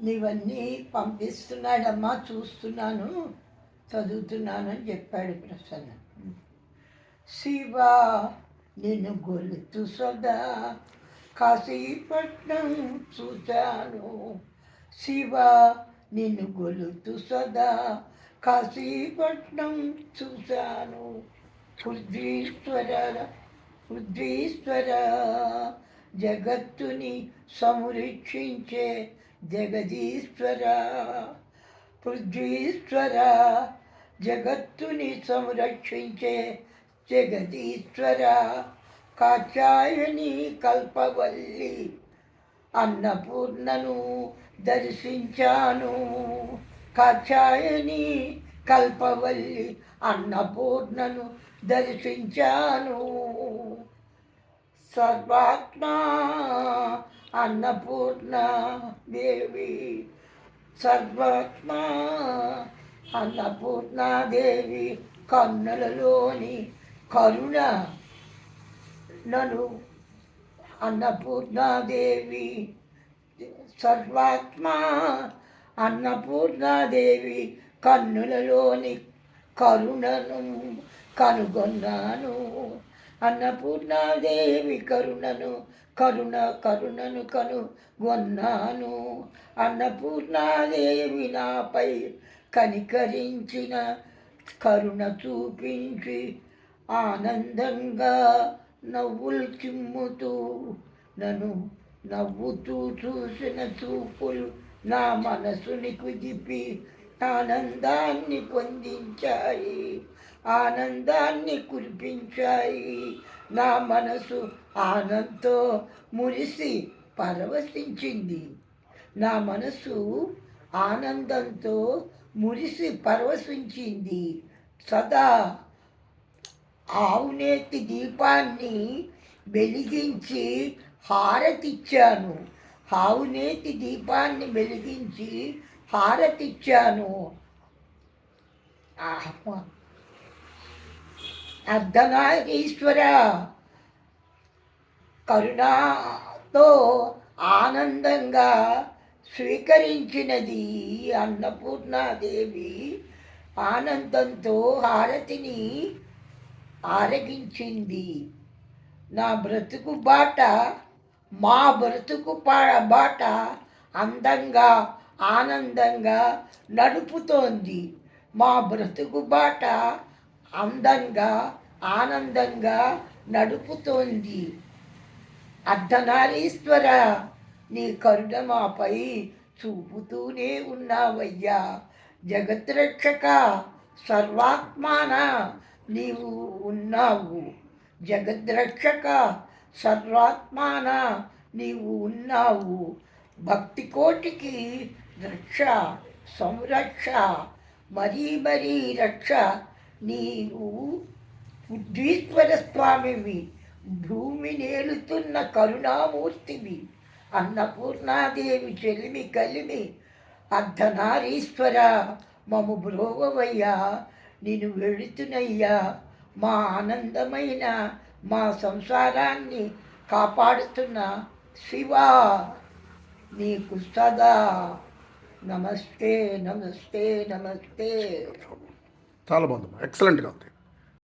నీవన్నీ పంపిస్తున్నాడమ్మా చూస్తున్నాను చదువుతున్నాను అని చెప్పాడు ప్రసన్న. శివా నిన్ను గొలుతు సదా కాశీపట్నం చూశాను. శివా నిన్ను గొలుతు సదా కాశీపట్నం చూశాను. పృథ్వీశ్వర పృథ్వీశ్వర జగత్తుని సంరక్షించే జగదీశ్వర పృథ్వీశ్వర జగత్తుని సంరక్షించే జగదీశ్వర కాచాయని కల్పవల్లి అన్నపూర్ణను దర్శించాను. కాచాయని కల్పవల్లి అన్నపూర్ణను దర్శించాను. సర్వాత్మా అన్నపూర్ణ దేవి సర్వాత్మా అన్నపూర్ణాదేవి కన్నులలోని కరుణ నను। అన్నపూర్ణాదేవి సర్వాత్మా అన్నపూర్ణాదేవి కన్నులలోని కరుణను కనుగొన్నాను। అన్నపూర్ణాదేవి కరుణను కరుణ కరుణను కను కనుగొన్నాను అన్నపూర్ణాదేవి నాపై కనికరించిన కరుణ చూపించి ఆనందంగా నవ్వులు చిమ్ముతూ నన్ను నవ్వుతూ చూసిన చూపులు నా మనసుని కుదిపి ఆనందాన్ని పొందించాయి. ఆనందాన్ని కురిపించాయి. నా మనసు ఆనందంతో మురిసి పరవశించింది. నా మనసు ఆనందంతో మురిసి పరవశించింది. సదా ఆవునేతి దీపాన్ని వెలిగించి హారతిచ్చాను. ఆవునేతి దీపాన్ని వెలిగించి హారతిచ్చాను. ఆహ్వా అర్ధనారీశ్వర కరుణాతో ఆనందంగా స్వీకరించినది అన్నపూర్ణాదేవి. ఆనందంతో హారతిని ఆరగించింది. నా బ్రతుకు బాట మా బ్రతుకు పా బాట అందంగా ఆనందంగా నడుపుతోంది. మా బ్రతుకు బాట అందంగా ఆనందంగా నడుపుతోంది. అర్ధనారీశ్వర నీ కరుణ మాపై చూపుతూనే ఉన్నావయ్యా. జగద్రక్షక సర్వాత్మాన నీవు ఉన్నావు. జగద్రక్షక సర్వాత్మాన నీవు ఉన్నావు. భక్తి కోటికి రక్ష సంరక్ష మరీ మరీ రక్ష నీవు బుద్ధీశ్వర స్వామివి భూమి నేలుతున్న కరుణామూర్తివి అన్నపూర్ణాదేవి చెలిమి కలిమి అర్ధనారీశ్వర మము బ్రోవవయ్యా నేను వెళుతునయ్యా మా ఆనందమైన మా సంసారాన్ని కాపాడుతున్న శివా. నీకు సదా నమస్తే నమస్తే నమస్తే. చాలా బాగుందమ్మా. ఎక్సలెంట్గా ఉంది.